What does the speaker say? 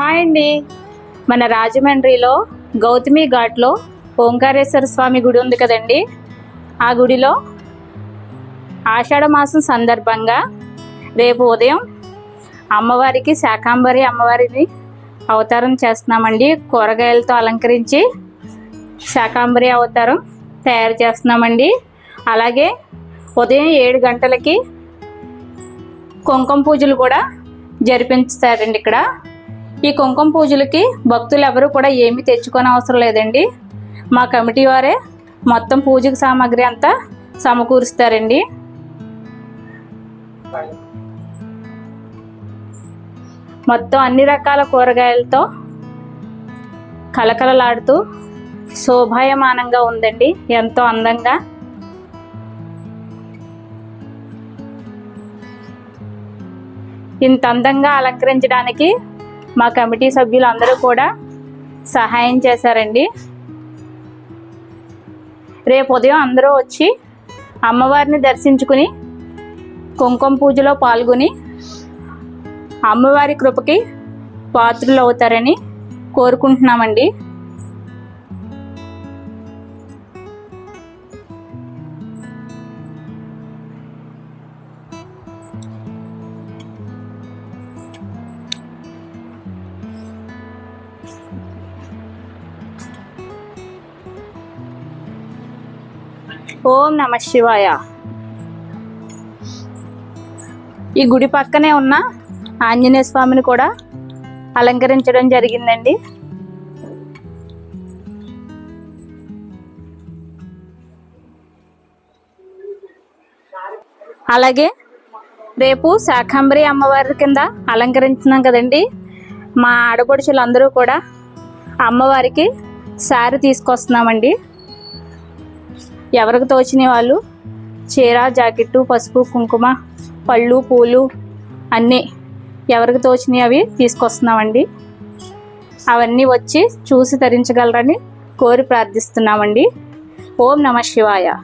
Hi అండి. మన రాజమండ్రిలో గౌతమి ఘాట్లో ఓంకారేశ్వర స్వామి గుడి ఉంది కదండి. ఆ గుడిలో ఆషాఢ మాసం సందర్భంగా రేపు ఉదయం అమ్మవారికి శాకాంబరి అమ్మవారిని అవతారం చేస్తున్నామండి. కూరగాయలతో అలంకరించి శాకాంబరి అవతారం తయారు చేస్తున్నామండి. అలాగే ఉదయం ఏడు గంటలకి కుంకుమ పూజలు కూడా జరిపించుతారండి ఇక్కడ. ఈ కుంకుమ పూజలకి భక్తులు ఎవరు కూడా ఏమీ తెచ్చుకోని అవసరం లేదండి. మా కమిటీ వారే మొత్తం పూజకు సామాగ్రి అంతా సమకూరుస్తారండి. మొత్తం అన్ని రకాల కూరగాయలతో కలకలలాడుతూ శోభాయమానంగా ఉందండి. ఎంతో అందంగా. ఇంత అందంగా అలంకరించడానికి మా కమిటీ సభ్యులు అందరూ కూడా సహాయం చేశారండి. రేపు ఉదయం అందరూ వచ్చి అమ్మవారిని దర్శించుకుని కుంకుమ పూజలో పాల్గొని అమ్మవారి కృపకి పాత్రులు అవుతారని కోరుకుంటున్నామండి. ఓం నమ శివాయ. ఈ గుడి పక్కనే ఉన్న ఆంజనేయ స్వామిని కూడా అలంకరించడం జరిగిందండి. అలాగే రేపు శాఖంబరి అమ్మవారి కింద అలంకరించున్నాం కదండి. మా ఆడపడుచులు అందరూ కూడా అమ్మవారికి శారీ తీసుకొస్తున్నామండి. ఎవరికి తోచిన వాళ్ళు? చీర జాకెట్టు పసుపు కుంకుమ పళ్ళు పూలు అన్నీ ఎవరికి తోచినవి అవి తీసుకొస్తున్నామండి. అవన్నీ వచ్చి చూసి ధరించగలరని కోరి ప్రార్థిస్తున్నామండి. ఓం నమ శివాయ.